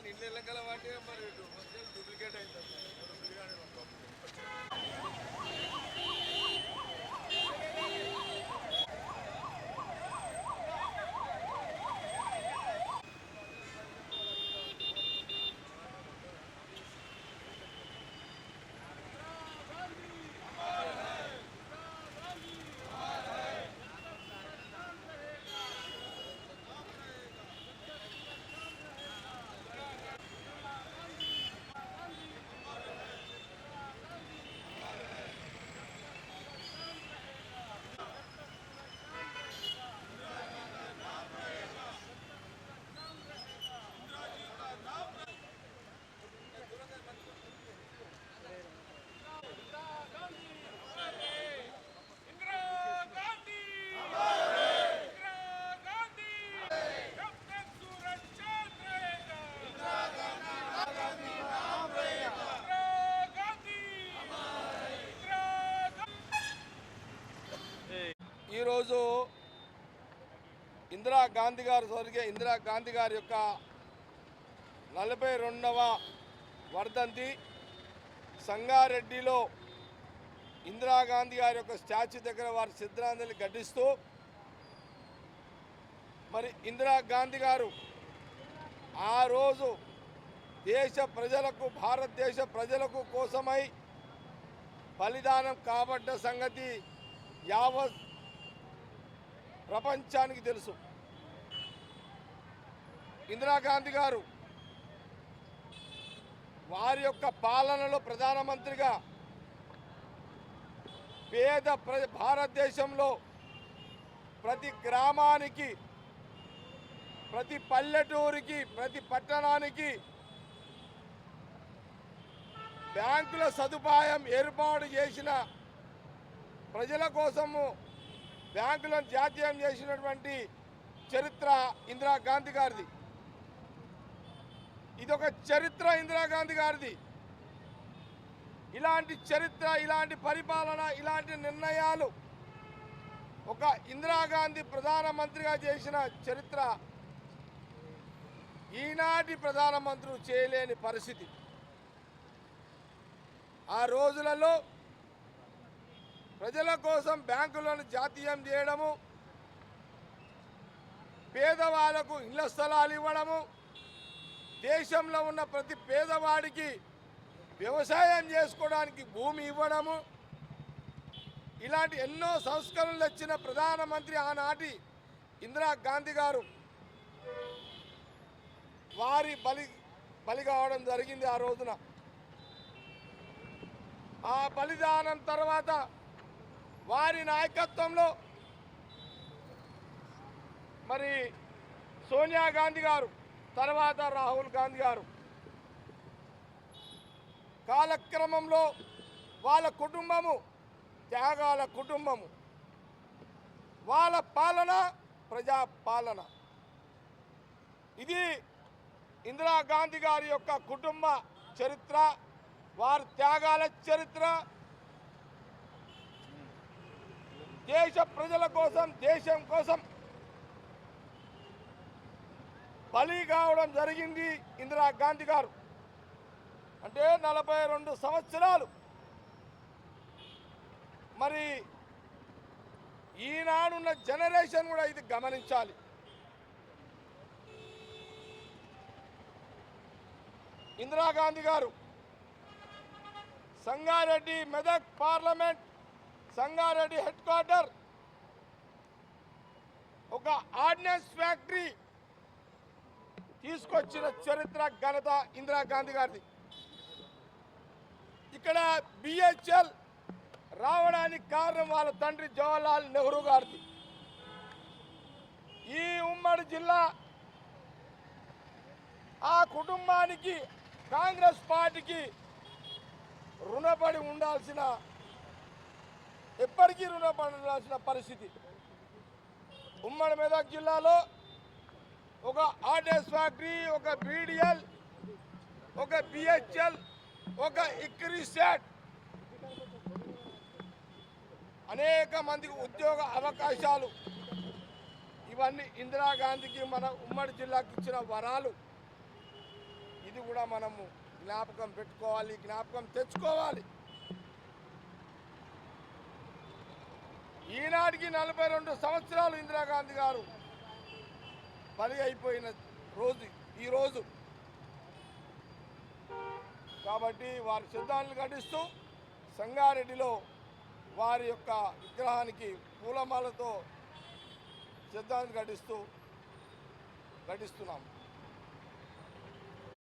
కానీ ఇల్లు ఎల్లగల వాటి మరి డూప్లికేట్ అవుతుంది ఈరోజు ఇందిరా గాంధీ గారు జరిగే ఇందిరా గాంధీ గారి యొక్క నలభై రెండవ వర్ధంతి సంగారెడ్డిలో ఇందిరాగాంధీ గారి యొక్క స్టాచ్యూ దగ్గర వారి శ్రద్ధాంజలి ఘటిస్తూ మరి ఇందిరాగాంధీ గారు ఆ రోజు దేశ ప్రజలకు భారతదేశ ప్రజలకు కోసమై బలిదానం కాబడ్డ సంగతి యావత్ ప్రపంచానికి తెలుసు. ఇందిరాగాంధీ గారు వారి యొక్క పాలనలో ప్రధానమంత్రిగా పేద ప్ర భారతదేశంలో ప్రతి గ్రామానికి ప్రతి పల్లెటూరికి ప్రతి పట్టణానికి బ్యాంకుల సదుపాయం ఏర్పాటు చేసిన ప్రజల కోసము బ్యాంకులను జాతీయం చేసినటువంటి చరిత్ర ఇందిరాగాంధీ గారిది. ఇదొక చరిత్ర ఇందిరాగాంధీ గారిది. ఇలాంటి చరిత్ర ఇలాంటి పరిపాలన ఇలాంటి నిర్ణయాలు ఒక ఇందిరాగాంధీ ప్రధానమంత్రిగా చేసిన చరిత్ర ఈనాటి ప్రధానమంత్రులు చేయలేని పరిస్థితి. ఆ రోజులలో ప్రజల కోసం బ్యాంకులను జాతీయం చేయడము పేదవాళ్ళకు ఇళ్ళ స్థలాలు ఇవ్వడము దేశంలో ఉన్న ప్రతి పేదవాడికి వ్యవసాయం చేసుకోవడానికి భూమి ఇవ్వడము ఇలాంటి ఎన్నో సంస్కరణలు వచ్చిన ప్రధానమంత్రి ఆనాటి ఇందిరాగాంధీ గారు వారి బలి బలి కావడం జరిగింది ఆ రోజున. ఆ బలిదానం తర్వాత వారి నాయకత్వంలో మరి సోనియా గాంధీ గారు తర్వాత రాహుల్ గాంధీ గారు. కాలక్రమంలో వాళ్ళ కుటుంబము త్యాగాల కుటుంబము. వాళ్ళ పాలన ప్రజా పాలన. ఇది ఇందిరాగాంధీ గారి యొక్క కుటుంబ చరిత్ర వారి త్యాగాల చరిత్ర దేశ ప్రజల కోసం దేశం కోసం బలి కావడం జరిగింది ఇందిరాగాంధీ గారు. అంటే నలభై రెండు సంవత్సరాలు మరి ఈనాడున్న జనరేషన్ కూడా ఇది గమనించాలి. ఇందిరాగాంధీ గారు Sangareddy Medak parliament Sangareddy headquarter. ఒక ఆర్డినెన్స్ ఫ్యాక్టరీ తీసుకొచ్చిన చరిత్ర ఘనత ఇందిరాగాంధీ గారిది. ఇక్కడ బిహెచ్ఎల్ రావడానికి కారణం వాళ్ళ తండ్రి జవహర్లాల్ నెహ్రూ గారిది. ఈ ఉమ్మడి జిల్లా ఆ కుటుంబానికి కాంగ్రెస్ పార్టీకి రుణపడి ఉండాల్సిన ఎప్పటికీ రుణపడాల్సిన పరిస్థితి. ఉమ్మడి మెదక్ జిల్లాలో ఒక ఆర్డెస్ ఫ్యాక్టరీ ఒక బీడిఎల్ ఒక బిహెచ్ఎల్ ఒక ఇక్రిసెట్ అనేక మందికి ఉద్యోగ అవకాశాలు. ఇవన్నీ ఇందిరాగాంధీకి మన ఉమ్మడి జిల్లాకి ఇచ్చిన వరాలు. ఇది కూడా మనము జ్ఞాపకం పెట్టుకోవాలి జ్ఞాపకం తెచ్చుకోవాలి. ఈనాటికి నలభై రెండు సంవత్సరాలు ఇందిరాగాంధీ గారు పని అయిపోయిన రోజు ఈ రోజు. కాబట్టి వారి సిద్ధాంతాలు ఘటిస్తూ సంగారెడ్డిలో వారి యొక్క విగ్రహానికి పూలమాలతో సిద్ధాంతం ఘటిస్తూ ఘటిస్తున్నాము